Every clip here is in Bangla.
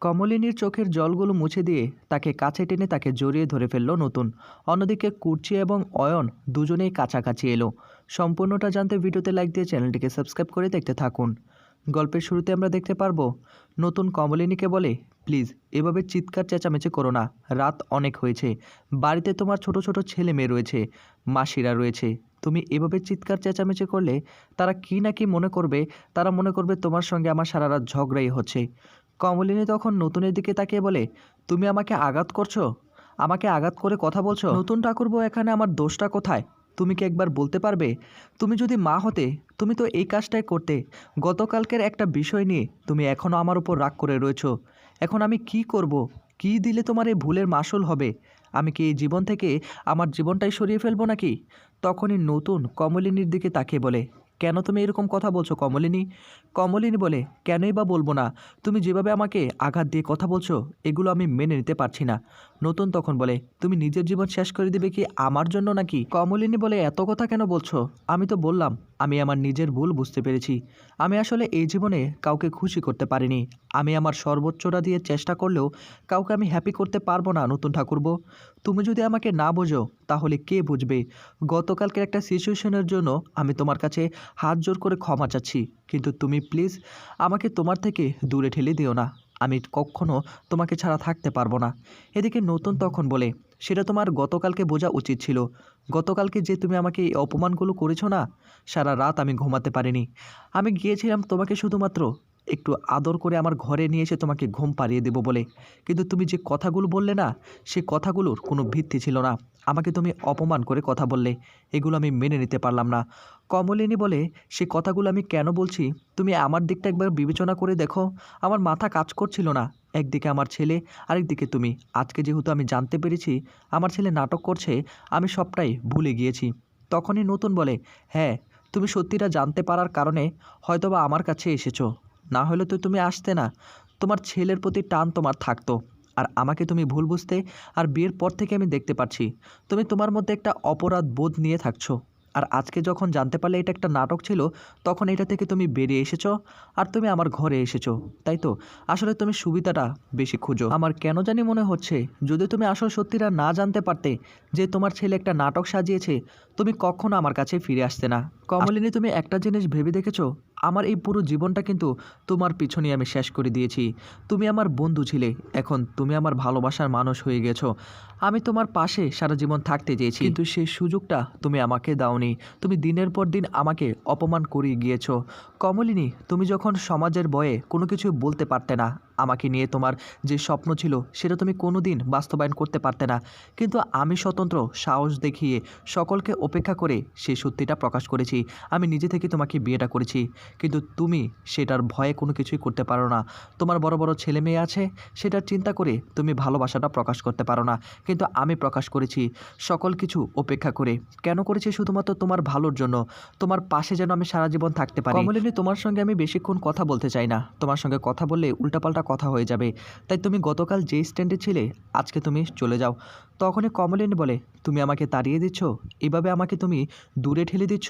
কমলিনীর চোখের জলগুলো মুছে দিয়ে তাকে কাছে টেনে তাকে জড়িয়ে ধরে ফেলল নতুন। অন্যদিকে কুর্চি এবং অয়ন দুজনেই কাছাকাছি এলো। সম্পূর্ণটা জানতে ভিডিওতে লাইক দিয়ে চ্যানেলটিকে সাবস্ক্রাইব করে দেখতে থাকুন। গল্পের শুরুতে আমরা দেখতে পারব, নতুন কমলিনীকে বলে, প্লিজ, এভাবে চিৎকার চেঁচামেচি করো না। রাত অনেক হয়েছে। বাড়িতে তোমার ছোট ছোট ছেলে মেয়ে রয়েছে, মাসিরা রয়েছে। তুমি এভাবে চিৎকার চেঁচামেচি করলে তারা কি না কি মনে করবে? তারা মনে করবে তোমার সঙ্গে আমার সারা রাত ঝগড়াই হচ্ছে। কমলিনী তখন নতুনের দিকে তাকিয়ে বলে, তুমি আমাকে আঘাত করছ? আমাকে আঘাত করে কথা বলছো? নতুন ঠাকুরবো এখানে আমার দোষটা কোথায়? তুমি কি একবার বলতে পারবে? তুমি যদি মা হতে, তুমি তো এই কাজটাই করতে। গতকালকের একটা বিষয় নিয়ে তুমি এখনও আমার উপর রাগ করে রয়েছো। এখন আমি কি করব? কি দিলে তোমার এই ভুলের মাসুল হবে? আমি কি এই জীবন থেকে আমার জীবনটাই সরিয়ে ফেলব নাকি? তখনই নতুন কমলিনীর দিকে তাকিয়ে বলে কেন তুমি এরকম কথা বলছো কমলিনী? কমলিনী বলে, কেনই বা বলব না। তুমি যেভাবে আমাকে আঘাত দিয়ে কথা বলছো, এগুলো আমি মেনে নিতে পারছি না। নতুন তখন বলে, তুমি নিজের জীবন শেষ করে দিবে কি আমার জন্য নাকি? কমলিনী বলে, এত কথা কেন বলছো? আমি তো বললাম আমি আমার নিজের ভুল বুঝতে পেরেছি। আমি আসলে এই জীবনে কাউকে খুশি করতে পারিনি। আমি আমার সর্বোচ্চটা দিয়ে চেষ্টা করলেও কাউকে আমি হ্যাপি করতে পারব না, নতুন ঠাকুরবো। তুমি যদি আমাকে না বোঝো, তাহলে কে বুঝবে? গতকালকের একটা সিচুয়েশনের জন্য আমি তোমার কাছে হাত জোর করে ক্ষমা চাচ্ছি। কিন্তু তুমি প্লিজ আমাকে তোমার থেকে দূরে ঠেলে দিও না। আমি কখনো তোমাকে ছাড়া থাকতে পারব না। এদিকে নতুন তখন বলে সেটা তোমার গতকালকে বোঝা উচিত ছিল। গতকালকে যে তুমি আমাকে এই অপমানগুলো করেছ না, সারা রাত আমি ঘুমাতে পারিনি। আমি গিয়েছিলাম তোমাকে শুধুমাত্র একটু আদর করে আমার ঘরে নিয়ে এসে তোমাকে ঘুম পাড়িয়ে দেবো বলে। কিন্তু তুমি যে কথাগুলো বললে না, সে কথাগুলোর কোনো ভিত্তি ছিল না। আমাকে তুমি অপমান করে কথা বললে, এগুলো আমি মেনে নিতে পারলাম না। কমলিনী বলে, সে কথাগুলো আমি কেন বলছি? তুমি আমার দিকটা একবার বিবেচনা করে দেখো। আমার মাথা কাজ করছিল না। একদিকে আমার ছেলে, আরেকদিকে তুমি। আজকে যেহেতু আমি জানতে পেরেছি, আমার ছেলে নাটক করছে, আমি সবটাই ভুলে গিয়েছি। তখনই নতুন বলে হ্যাঁ তুমি সত্যিটা জানতে পারার কারণে হয়তোবা আমার কাছে এসেছ। না হলে তো তুমি আসতে না। তোমার ছেলের প্রতি টান তোমার থাকতো। আর আমাকে তুমি ভুল বুঝতে আর বিয়ের পর থেকে আমি দেখতে পাচ্ছি তুমি তোমার মধ্যে একটা অপরাধ বোধ নিয়ে থাকছো। আর আজকে যখন জানতে পারলে এটা একটা নাটক ছিল, তখন এটা থেকে তুমি বেরিয়ে এসেছ আর তুমি আমার ঘরে এসেছ, তাই তো? আসলে তুমি সুবিধাটা বেশি খুঁজো। আমার কেন জানি মনে হচ্ছে, যদি তুমি আসল সত্যিটা না জানতে পারতে যে তোমার ছেলে একটা নাটক সাজিয়েছে, তুমি কখনো আমার কাছে ফিরে আসতে না। কমলিনী, তুমি একটা জিনিস ভেবে দেখেছ? আমার এই পুরো জীবনটা কিন্তু তোমার পিছনে আমি শেষ করে দিয়েছি। তুমি আমার বন্ধু ছিলে, এখন তুমি আমার ভালোবাসার মানুষ হয়ে গেছো। আমি তোমার পাশে সারা জীবন থাকতে চেয়েছি। কিন্তু সেই সুযোগটা তুমি আমাকে দাওনি। তুমি দিনের পর দিন আমাকে অপমান করিয়ে গিয়েছো। কমলিনী, তুমি যখন সমাজের বয়ে কোনো কিছু বলতে পারতে না আমাকে নিয়ে তোমার যে স্বপ্ন ছিল, সেটা তুমি কোনো দিন বাস্তবায়ন করতে পারতে না। কিন্তু আমি স্বতন্ত্র সাহস দেখিয়ে সকলকে উপেক্ষা করে সেই সত্যিটা প্রকাশ করেছি। আমি নিজে থেকে তোমাকে বিয়েটা করেছি। কিন্তু তুমি সেটার ভয়ে কোনো কিছুই করতে পারো না। তোমার বড় বড় ছেলে মেয়ে আছে, সেটার চিন্তা করে তুমি ভালোবাসাটা প্রকাশ করতে পারো না। কিন্তু আমি প্রকাশ করেছি সকল কিছু উপেক্ষা করে। কেন করেছি? শুধুমাত্র তোমার ভালোর জন্য। তোমার পাশে যেন আমি সারা জীবন থাকতে পারি। কমলিনী, তোমার সঙ্গে আমি বেশিক্ষণ কথা বলতে চাই না। তোমার সঙ্গে কথা বললে উল্টাপাল্টা কথা হয়ে যাবে। তাই তুমি গতকাল যে স্ট্যান্ডে ছিলে, আজকে তুমি চলে যাও। তখনই কমলিনী বলে, তুমি আমাকে তাড়িয়ে দিচ্ছ? এভাবে আমাকে তুমি দূরে ঠেলে দিচ্ছ?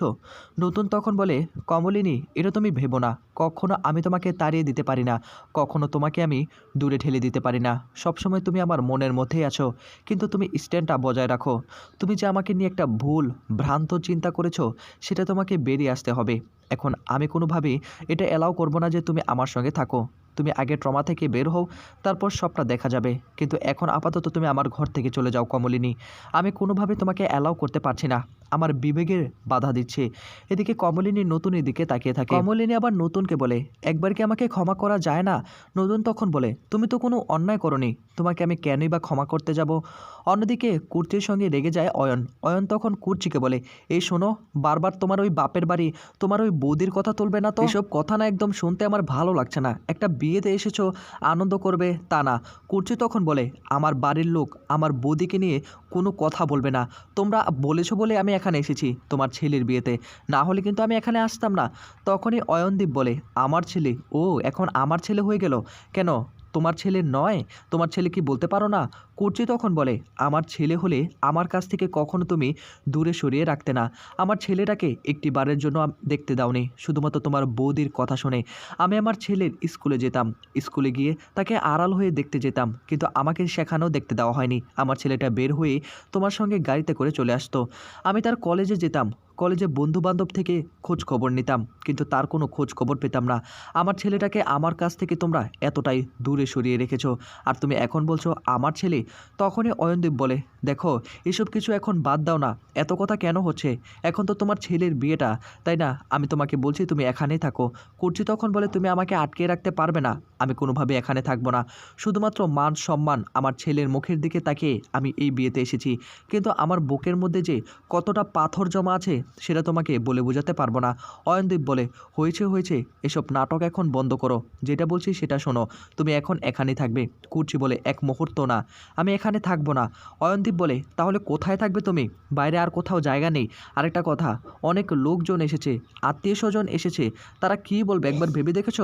নতুন তখন বলে, কমলিনী, এটা তুমি ভেবো না। কখনো আমি তোমাকে তাড়িয়ে দিতে পারি না। কখনো তোমাকে আমি দূরে ঠেলে দিতে পারি না। সবসময় তুমি আমার মনের মধ্যেই আছো। কিন্তু তুমি স্ট্যান্ডটা বজায় রাখো। তুমি যে আমাকে নিয়ে একটা ভুল, ভ্রান্ত চিন্তা করেছ, সেটা তোমাকে বেরিয়ে আসতে হবে। এখন আমি কোনোভাবেই এটা অ্যালাউ করব না যে তুমি আমার সঙ্গে থাকো। তুমি আগে ট্রমা থেকে বের হও, তারপর সবটা দেখা যাবে। কিন্তু এখন আপাতত তুমি আমার ঘর থেকে চলে যাও কমলিনী। আমি কোনোভাবে তোমাকে অ্যালাউ করতে পারছি না। আমার বিবেকের বাধা দিচ্ছে। এদিকে কমলিনী নতুনের দিকে তাকিয়ে থাকে। কমলিনী আবার নতুনকে বলে, একবার কি আমাকে ক্ষমা করা যায় না? নতুন তখন বলে, তুমি তো কোনো অন্যায় করনি। তোমাকে আমি কেনই বা ক্ষমা করতে যাব? অন্যদিকে কুর্চির সঙ্গে রেগে যায় অয়ন। অয়ন তখন কুর্চিকে বলে, এই শোনো, বারবার তোমার ওই বাপের বাড়ি, তোমার ওই বৌদির কথা তুলবে না তো? এসব কথা না একদম শুনতে আমার ভালো লাগছে না। একটা বিয়েতে এসেছ, আনন্দ করবে তা না। কুর্চি তখন বলে, আমার বাড়ির লোক আমার বৌদিকে নিয়ে কোনো কথা বলবে না। তোমরা বলেছ বলে আমি এখানে এসেছি, তোমার ছেলের বিয়েতে। না হলে কিন্তু আমি এখানে আসতাম না। তখনই অয়নদীপ বলে, আমার ছেলে? ও, এখন আমার ছেলে হয়ে গেল। কেন? তোমার ছেলে নয়? তোমার ছেলে কি বলতে পারো না? কুর্চি তখন বলে, আমার ছেলে হলে আমার কাছ থেকে কখনো তুমি দূরে সরিয়ে রাখতে না। আমার ছেলেটাকে একটি বারের জন্য দেখতে দাওনি। শুধুমাত্র তোমার বৌদির কথা শুনে আমি আমার ছেলের স্কুলে যেতাম। স্কুলে গিয়ে তাকে আড়াল হয়ে দেখতে যেতাম, কিন্তু আমাকে সেখানেও দেখতে দেওয়া হয়নি। আমার ছেলেটা বের হয়ে তোমার সঙ্গে গাড়িতে করে চলে আসতো। আমি তার কলেজে যেতাম। কলেজে বন্ধু বান্ধব থেকে খোঁজ খবর নিতাম, কিন্তু তার কোনো খোঁজ খবর পেতাম না। আমার ছেলেটাকে আমার কাছ থেকে তোমরা এতটাই দূরে সরিয়ে রেখেছো। আর তুমি এখন বলছো, আমার ছেলে তখনই অয়নদীপ বলে দেখো, এসব কিছু এখন বাদ দাও না। এত কথা কেন হচ্ছে? এখন তো তোমার ছেলের বিয়েটা, তাই না? আমি তোমাকে বলছি তুমি এখানেই থাকো। কুর্চি তখন বলে, তুমি আমাকে আটকে রাখতে পারবে না। আমি কোনোভাবে এখানে থাকব না। শুধুমাত্র মান সম্মান, আমার ছেলের মুখের দিকে তাকিয়ে আমি এই বিয়েতে এসেছি। কিন্তু আমার বুকের মধ্যে যে কতটা পাথর জমা আছে, সেটা তোমাকে বলে বোঝাতে পারব না। অয়নদীপ বলে, হয়েছে হয়েছে। এসব নাটক এখন বন্ধ করো। যেটা বলছি সেটা শোনো। তুমি এখন এখানেই থাকবে। কুর্চি বলে, এক মুহূর্ত না। আমি এখানে থাকব না। অয়নদীপ বলে, তাহলে কোথায় থাকবে তুমি? বাইরে আর কোথাও জায়গা নেই। আরেকটা কথা, অনেক লোকজন এসেছে আত্মীয় স্বজন এসেছে, তারা কি বলবে একবার ভেবে দেখেছ?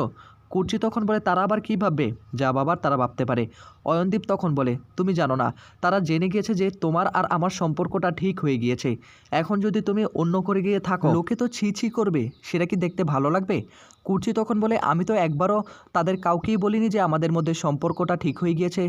কুর্চি তখন বলে, তারা আবার কী ভাববে? যা বাবার তারা ভাবতে পারে। অয়নদীপ তখন বলে, তুমি জানো না, তারা জেনে গিয়েছে যে তোমার আর আমার সম্পর্কটা ঠিক হয়ে গিয়েছে। এখন যদি তুমি অন্য করে গিয়ে থাকো, লোকে তো ছি ছি করবে, সেটা কি দেখতে ভালো লাগবে? কুর্চি তখন বলে, আমি তো একবারও তাদের কাউকেই বলিনি যে আমাদের মধ্যে সম্পর্কটা ঠিক হয়ে গিয়েছে।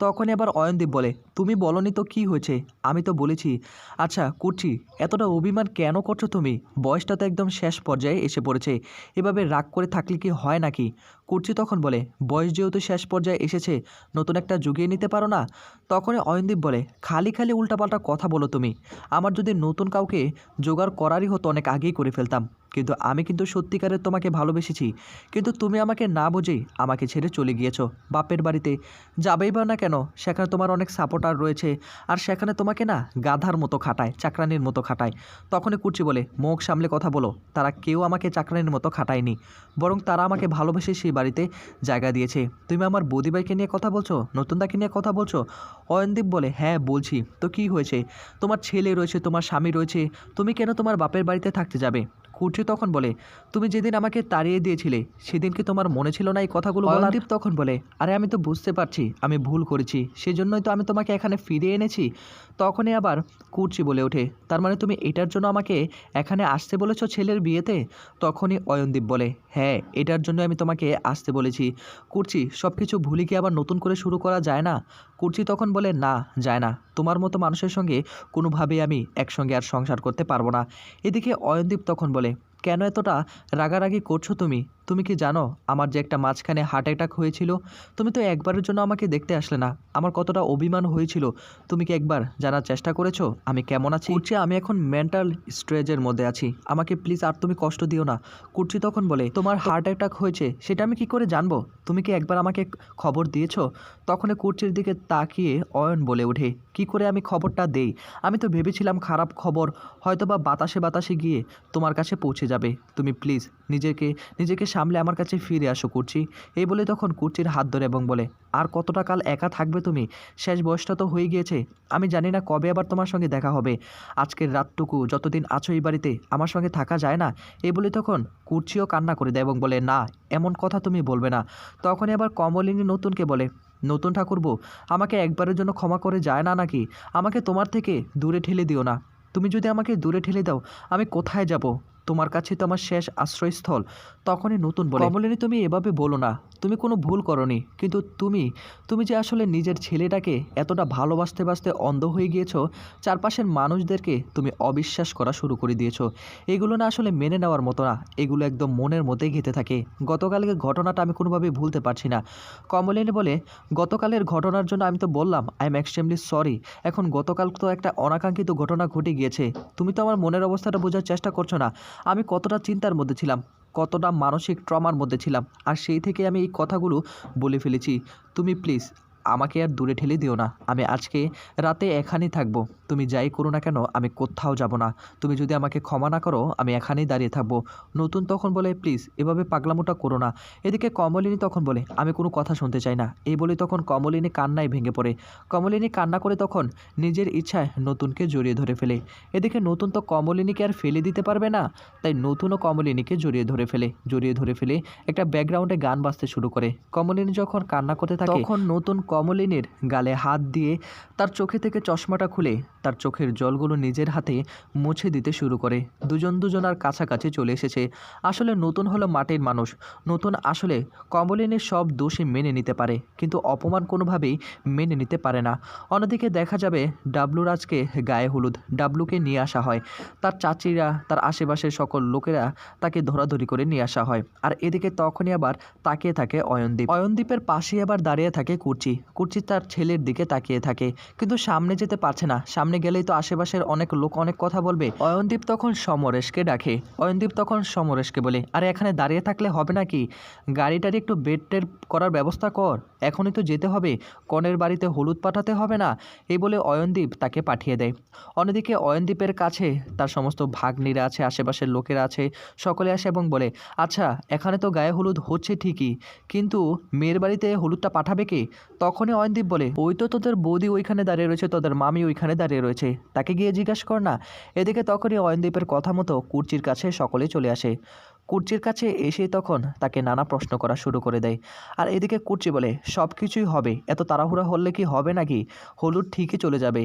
তখন এবার অয়নদীপ বলে, তুমি বলনি তো কি হয়েছে? আমি তো বলেছি। আচ্ছা কুর্চি এতটা অভিমান কেন করছ তুমি? বয়সটা তো একদম শেষ পর্যায়ে এসে পড়েছে। এভাবে রাগ করে থাকলে কি হয় নাকি? কুর্চি তখন বলে, বয়স যেহেতু শেষ পর্যায়ে এসেছে, নতুন একটা জুগিয়ে নিতে পারো না? তখনই অয়নদীপ বলে, খালি খালি উল্টাপাল্টা কথা বলো তুমি। আমার যদি নতুন কাউকে জোগাড় করারই হতো অনেক আগেই করে ফেলতাম। কিন্তু আমি কিন্তু সত্যিকারের তোমাকে ভালোবেসেছি। কিন্তু তুমি আমাকে না বুঝেই আমাকে ছেড়ে চলে গিয়েছো। বাপের বাড়িতে যাবেই বা না কেন, সেখানে তোমার অনেক সাপোর্টার রয়েছে। আর সেখানে তোমাকে না গাধার মতো খাটায়, চাকরানির মতো খাটায়। তখনই কুর্চি বলে, মুখ সামলে কথা বলো। তারা কেউ আমাকে চাকরানির মতো খাটায়নি। বরং তারা আমাকে ভালোবেসে সেই বাড়িতে জায়গা দিয়েছে। তুমি আমার বৌদিভাইকে নিয়ে কথা বলছো? নতুনদাকে নিয়ে কথা বলছো? অয়নদীপ বলে হ্যাঁ বলছি। তো কি হয়েছে? তোমার ছেলে রয়েছে, তোমার স্বামী রয়েছে। তুমি কেন তোমার বাপের বাড়িতে থাকতে যাবে? কুর্চি তখন বলে, তুমি যেদিন আমাকে তাড়িয়ে দিয়েছিলে, সেদিন কি তোমার মনে ছিল না এই কথাগুলো অয়নদীপ তখন বলে, আরে আমি তো বুঝতে পারছি, আমি ভুল করেছি, সেজন্যই তো আমি তোমাকে এখানে ফিরে এনেছি। তখনই আবার কুর্চি বলে ওঠে, তার মানে তুমি এটার জন্য আমাকে এখানে আসতে বলেছ ছেলের বিয়েতে? তখনই অয়নদীপ বলে হ্যাঁ এটার জন্য আমি তোমাকে আসতে বলেছি। কুর্চি সব কিছু ভুলে কি আবার নতুন করে শুরু করা যায় না? কুর্চি তখন বলে, না, যায় না। তোমার মতো মানুষের সঙ্গে কোনোভাবেই আমি একসঙ্গে আর সংসার করতে পারব না। এদিকে অয়নদীপ তখন বলে কেন এতটা রাগারাগি করছ তুমি? তুমি কি জানো আমার যে একটা মাঝখানে হার্ট অ্যাটাক হয়েছিল? তুমি তো একবারের জন্য আমাকে দেখতে আসলে না। আমার কতটা অভিমান হয়েছিল। তুমি কি একবার জানার চেষ্টা করেছ? আমি কেমন আছি? কুর্চি, আমি এখন মেন্টাল স্ট্রেজের মধ্যে আছি। আমাকে প্লিজ আর তুমি কষ্ট দিও না। কুর্চি তখন বলে, তোমার হার্ট অ্যাটাক হয়েছে, সেটা আমি কি করে জানব? তুমি কি একবার আমাকে খবর দিয়েছ? তখন কুর্চির দিকে তাকিয়ে অয়ন বলে ওঠে, কি করে আমি খবরটা দেই? আমি তো ভেবেছিলাম খারাপ খবর হয়তো বা বাতাসে বাতাসে গিয়ে তোমার কাছে পৌঁছে যাবে। তুমি প্লিজ নিজেকে নিজেকে সামলে আমার কাছে ফিরে আসো কুর্চি। এই বলে তখন কুর্চির হাত ধরে এবং বলে, আর কতটা কাল একা থাকবে তুমি? শেষ বয়সটা তো হয়ে গিয়েছে। আমি জানি না কবে আবার তোমার সঙ্গে দেখা হবে। আজকের রাতটুকু যতদিন আছো এই বাড়িতে, আমার সঙ্গে থাকা যায় না? এই বলে তখন কুর্চিও কান্না করে দেয় এবং বলে, না, এমন কথা তুমি বলবে না। তখনই আবার কমলিনী নতুনকে বলে, নতুন ঠাকুরবো, আমাকে একবারের জন্য ক্ষমা করে যায় না নাকি? আমাকে তোমার থেকে দূরে ঠেলে দিও না। তুমি যদি আমাকে দূরে ঠেলে দাও, আমি কোথায় যাব? তোমার কাছে তো আমার শেষ আশ্রয়স্থল। তখনই নতুন বলে, কমলিনী তুমি এভাবে বলো না, তুমি কোনো ভুল করনি। কিন্তু তুমি তুমি যে আসলে নিজের ছেলেটাকে এতটা ভালোবাসতে বাসতে অন্ধ হয়ে গিয়েছো, চারপাশের মানুষদেরকে তুমি অবিশ্বাস করা শুরু করে দিয়েছ। এগুলো না আসলে মেনে নেওয়ার মতো না, এগুলো একদম মনের মধ্যেই ঘেঁতে থাকে। গতকালকে ঘটনাটা আমি কোনোভাবে ভুলতে পারছি না। কমলিনী বলে, গতকালের ঘটনার জন্য আমি তো বললাম আই এম এক্সট্রিমলি সরি এখন গতকাল তো একটা অনাকাঙ্ক্ষিত ঘটনা ঘটে গিয়েছে। তুমি তো আমার মনের অবস্থাটা বোঝার চেষ্টা করছ না। আমি কতটা চিন্তার মধ্যে ছিলাম, কতটা মানসিক ট্রমার মধ্যে ছিলাম, আর সেই থেকে আমি এই কথাগুলো বলে ফেলেছি। তুমি প্লিজ আমাকে আর দূরে ঠেলে দিও না। আমি আজকে রাতে এখানেই থাকব। তুমি যাই করো না কেন, আমি কোথাও যাব না। তুমি যদি আমাকে ক্ষমা না করো, আমি এখানেই দাঁড়িয়ে থাকব। নতুন তখন বলে, প্লিজ, এভাবে পাগলামোটা করো না। এদিকে কমলিনী তখন বলে, আমি কোনো কথা শুনতে চাই না। এই বলে তখন কমলিনী কান্নায় ভেঙে পড়ে। কমলিনী কান্না করে তখন নিজের ইচ্ছায় নতুনকে জড়িয়ে ধরে ফেলে। এদিকে নতুন তো কমলিনীকে আর ফেলে দিতে পারবে না, তাই নতুনও কমলিনীকে জড়িয়ে ধরে ফেলে, জড়িয়ে ধরে ফেলে একটা ব্যাকগ্রাউন্ডে গান বাজতে শুরু করে। কমলিনী যখন কান্না করতে থাকে, তখন নতুন কমলিনীর গালে হাত দিয়ে তার চোখে থেকে চশমাটা খুলে তার চোখের জলগুলো নিজের হাতে মুছে দিতে শুরু করে। দুজন দুজনার কাছাকাছি চলে এসেছে। আসলে নতুন হলো মাটির মানুষ। নতুন আসলে কমলিনীর সব দোষী মেনে নিতে পারে, কিন্তু অপমান কোনোভাবেই মেনে নিতে পারে না। অন্যদিকে দেখা যাবে ডাবলু রাজকে গায়ে হলুদ, ডাবলুকে নিয়ে আসা হয়। তার চাচিরা, তার আশেপাশের সকল লোকেরা তাকে ধরাধরি করে নিয়ে আসা হয়। আর এদিকে তখনই আবার তাকিয়ে থাকে অয়নদীপ। অয়নদীপের পাশে আবার দাঁড়িয়ে থাকে কুর্চি। কুর্চি তার ছেলের দিকে তাকিয়ে থাকে, কিন্তু সামনে যেতে পারছে না। সামনে গেলেই তো আশেপাশের অনেক লোক অনেক কথা বলবে। অয়নদীপ তখন সমরেশকে ডাকে। অয়নদীপ তখন সমরেশকে বলে, আরে এখানে দাঁড়িয়ে থাকলে হবে নাকি? গাড়িটারি একটু বেড টের করার ব্যবস্থা কর। এখনই তো যেতে হবে। কনের বাড়িতে হলুদ পাঠাতে হবে না? এই বলে অয়নদীপ তাকে পাঠিয়ে দেয়। অন্যদিকে অয়নদীপের কাছে তার সমস্ত ভাগ্নিরা আছে, আশেপাশের লোকেরা আছে, সকলে আসে এবং বলে আচ্ছা এখানে তো গায়ে হলুদ হচ্ছে ঠিকই, কিন্তু মেয়ের বাড়িতে হলুদটা পাঠাবে কে? তখনই অয়নদীপ বলে, ওই তো তোদের বৌদি ওইখানে দাঁড়িয়ে রয়েছে, তোদের মামি ওইখানে দাঁড়িয়ে রয়েছে। তাকে গিয়ে জিজ্ঞাসা কর না। এদিকে তখনই অয়নদীপের কথা মতো কুর্চির কাছে সকলে চলে আসে। কুর্চির কাছে এসে তখন তাকে নানা প্রশ্ন করা শুরু করে দেয়। আর এদিকে কুর্চি বলে সব কিছুই হবে। এত তাড়াহুড়া হলে কি হবে নাকি? হলুদ ঠিকই চলে যাবে।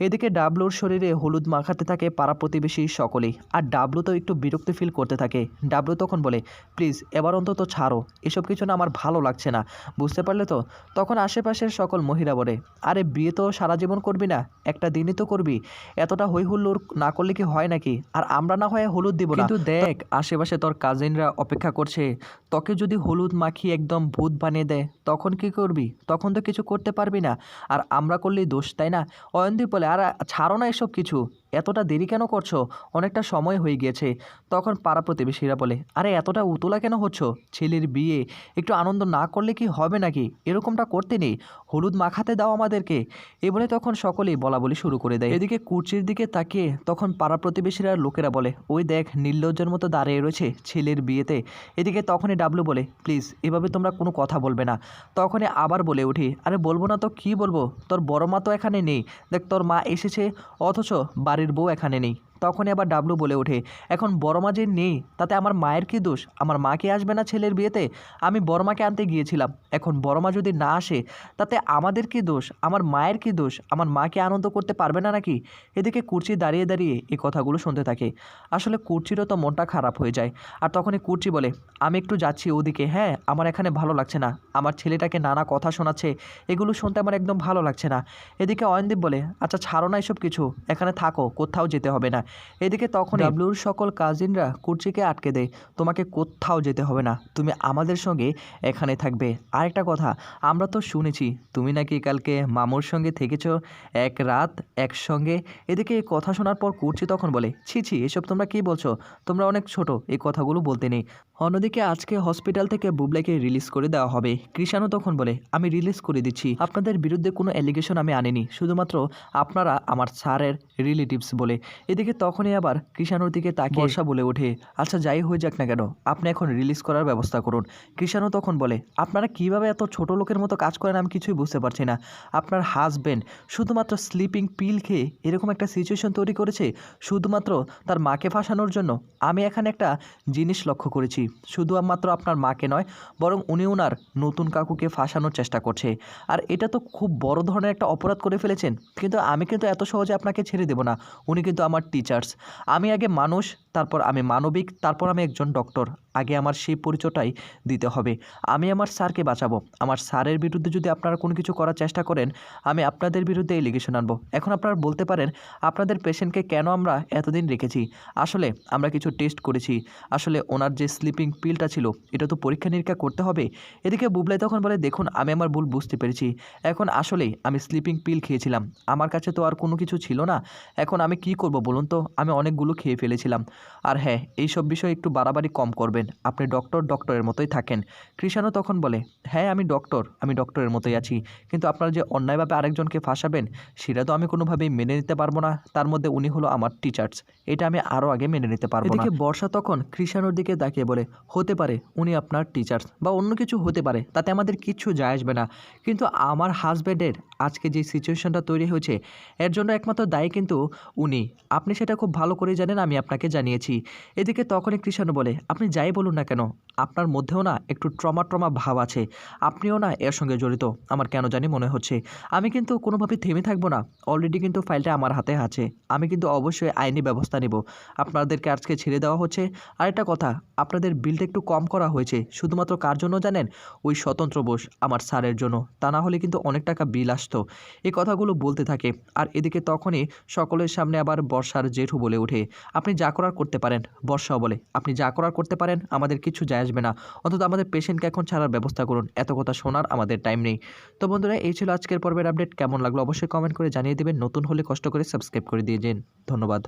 এদিকে ডাবলুর শরীরে হলুদ মাখাতে থাকে পাড়া প্রতিবেশী সকলেই আর ডাবলু তো একটু বিরক্তি ফিল করতে থাকে। ডাবলু তখন বলে প্লিজ এবার অন্তত ছাড়ো এসব কিছু না আমার ভালো লাগছে না। বুঝতে পারলে তো? তখন আশেপাশের সকল মহিলা বলে আরে বিয়ে তো সারা জীবন করবি না একটা দিনই তো করবি। এতটা হই হুল্লোড় না করলে কি হয় নাকি? আর আমরা না হয় হলুদ দিব না। কিন্তু দেখ আশেপাশে তোর কাজিনরা অপেক্ষা করছে। তোকে যদি হলুদ মাখিয়ে একদম ভূত বানিয়ে দেয় তখন কি করবি? তখন তো কিছু করতে পারবি না। আর আমরা করলেই দোষ তাই না? অয়নদীপ বলে আর ছাড়ো না এসব কিছু। এতটা দেরি কেন করছ? অনেকটা সময় হয়ে গিয়েছে। তখন পাড়া প্রতিবেশীরা বলে, আরে, এতটা উতলা কেন হচ্ছ? ছেলের বিয়ে, একটু আনন্দ না করলে কি হবে নাকি? এরকমটা করতে নেই। হলুদ মাখাতে দাও আমাদেরকে। এ বলে তখন সকলেই বলা বলি শুরু করে দেয়। এদিকে কুর্চির দিকে তাকিয়ে তখন পাড়া প্রতিবেশীরা লোকেরা বলে, ওই দেখ, নির্লজ্জের মতো দাঁড়িয়ে রয়েছে ছেলের বিয়েতে। এদিকে তখনই ডাবলু বলে, প্লিজ, এভাবে তোমরা কোনো কথা বলবে না। তখনই আবার বলে উঠি, আরে, বলব না তো কি বলব? তোর বড় মা তো এখানে নেই। দেখ, তোর মা এসেছে, অথচ বাড়ির বউ এখানে নেই। তখনই আবার ডাবলু বলে ওঠে, এখন বড় মা যে নেই, তাতে আমার মায়ের কি দোষ? আমার মাকে আসবে না ছেলের বিয়েতে? আমি বড় মাকে আনতে গিয়েছিলাম, এখন বড় মা যদি না আসে, তাতে আমাদের কি দোষ? আমার মায়ের কি দোষ? আমার মাকে আনন্দ করতে পারবে না নাকি? এদিকে কুর্চি দাঁড়িয়ে দাঁড়িয়ে এই কথাগুলো শুনতে থাকে। আসলে কুর্চিরও তো মনটা খারাপ হয়ে যায়। আর তখনই কুর্চি বলে, আমি একটু যাচ্ছি ওদিকে হ্যাঁ? আমার এখানে ভালো লাগছে না। আমার ছেলেটাকে নানা কথা শোনাচ্ছে। এগুলো শুনতে আমার একদম ভালো লাগছে না। এদিকে অয়নদীপ বলে আচ্ছা ছাড়ো না এসব কিছু। এখানে থাকো, কোথাও যেতে হবে না। এদিকে তখন ডাব্লুর সকল কাজিনরা কুর্চিকে আটকে দেয়। তোমাকে কোথাও যেতে হবে না। তুমি আমাদের সঙ্গে এখানে থাকবে। আরেকটা কথা, আমরা তো শুনেছি, তুমি নাকি কালকে মামুর সঙ্গে থেকেছ, এক রাত একসঙ্গে? এদিকে এই কথা শোনার পর কুর্চি তখন বলে, ছি ছি, এসব তোমরা কি বলছো? তোমরা অনেক ছোট, এই কথাগুলো বলতে নেই। অন্যদিকে আজকে হসপিটাল থেকে বুবলাইকে রিলিজ করে দেওয়া হবে। কৃষাণু তখন বলে আমি রিলিজ করে দিচ্ছি। আপনাদের বিরুদ্ধে কোনো অ্যালিগেশন আমি আনিনি। শুধুমাত্র আপনারা আমার স্যারের রিলেটিভস বলে। এদিকে তখনই আবার কৃষাণুর দিকে তাকিয়ে বর্ষা বলে ওঠে আচ্ছা যাই হয়ে যাক না কেন? আপনি এখন রিলিজ করার ব্যবস্থা করুন। কৃষাণু তখন বলে আপনারা কীভাবে এত ছোট লোকের মতো কাজ করেন আমি কিছুই বুঝতে পারছি না। আপনার হাজবেন্ড শুধুমাত্র স্লিপিং পিল খেয়ে এরকম একটা সিচুয়েশন তৈরি করেছে শুধুমাত্র তার মাকে ফাঁসানোর জন্য আমি এখানে একটা জিনিস লক্ষ্য করেছি। শুধুমাত্র আপনার মাকে নয়, বরং উনি ওনার নতুন কাকুকে ফাঁসানোর চেষ্টা করছে। আর এটা তো খুব বড় ধরনের একটা অপরাধ করে ফেলেছেন। কিন্তু আমি কিন্তু এত সহজে আপনাকে ছেড়ে দেবো না। উনি কিন্তু আমার টিচার্স আমি আগে মানুষ, তারপর আমি মানবিক, তারপর আমি একজন ডক্টর আগে আমার সেই পরিচয়টাই দিতে হবে। আমি আমার স্যারকে বাঁচাবো। আমার স্যারের বিরুদ্ধে যদি আপনারা কোনো কিছু করার চেষ্টা করেন, আমি আপনাদের বিরুদ্ধে এলিগেশন আনব। এখন আপনারা বলতে পারেন, আপনাদের পেশেন্টকে কেন আমরা এতদিন রেখেছি? আসলে আমরা কিছু টেস্ট করেছি। আসলে ওনার যে স্লিপ স্লিপিং পিলটা ছিল, এটা তো পরীক্ষা নিরীক্ষা করতে হবে। এদিকে বুবলাই তখন বলে, দেখুন, আমি আমার ভুল বুঝতে পেরেছি। এখন আসলেই আমি স্লিপিং পিল খেয়েছিলাম। আমার কাছে তো আর কোনো কিছু ছিল না। এখন আমি কি করব বলুন তো? আমি অনেকগুলো খেয়ে ফেলেছিলাম। আর হ্যাঁ এই সব বিষয়ে একটু বাড়াবাড়ি কম করবেন। আপনি ডক্টর ডক্টরের মতোই থাকেন। কৃষাণও তখন বলে হ্যাঁ আমি ডক্টর, আমি ডক্টরের মতোই আছি। কিন্তু আপনারা যে অন্যায়ভাবে আরেকজনকে ফাঁসাবেন, সেটা তো আমি কোনোভাবেই মেনে নিতে পারব না। তার মধ্যে উনি হলো আমার টিচার্স এটা আমি আরও আগে মেনে নিতে পারব এদিকে বর্ষা তখন কৃষাণুর দিকে তাকিয়ে বলে হতে পারে, উনি আপনার টিচার্স বা অন্য কিছু হতে পারে, তাতে আমাদের কিছু যায় আসবে না। কিন্তু আমার হাজব্যান্ডের আজকে যে সিচুয়েশনটা তৈরি হয়েছে, এর জন্য একমাত্র দায়ী কিন্তু উনি। আপনি সেটা খুব ভালো করে জানেন, আমি আপনাকে জানিয়েছি। এদিকে তখনই কৃষ্ণ বলে, আপনি যাই বলুন না কেন আপনার মধ্যেও না একটু ট্রমা ট্রমা ভাব আছে। আপনিও না এর সঙ্গে জড়িত। আমার কেন জানি মনে হচ্ছে। আমি কিন্তু কোনোভাবে থেমে থাকব না। অলরেডি কিন্তু ফাইলটা আমার হাতে আছে। আমি কিন্তু অবশ্যই আইনি ব্যবস্থা নেব। আপনাদেরকে আজকে ছেড়ে দেওয়া হচ্ছে। আর একটা কথা, আপনাদের বিলটা একটু কম করা হয়েছে। শুধুমাত্র কার জন্য জানেন? ওই স্বতন্ত্র বোস, আমার স্যারের জন্য। তা না হলে কিন্তু অনেক টাকা বিল আসতো। এই কথাগুলো বলতে থাকে। আর এদিকে তখনই সকলের সামনে আবার বর্ষার জেঠু বলে ওঠে। আপনি যা করার করতে পারেন, বর্ষাও বলে। আপনি যা করার করতে পারেন, আমাদের কিছু যায় আসবে না। অন্তত আমাদের পেশেন্টকে এখন ছাড়ার ব্যবস্থা করুন। এত কথা শোনার আমাদের টাইম নেই। তো বন্ধুরা, এই ছিল আজকের পর্বের আপডেট কেমন লাগল অবশ্যই কমেন্ট করে জানিয়ে দেবেন। নতুন হলে কষ্ট করে সাবস্ক্রাইব করে দিয়ে যান। ধন্যবাদ।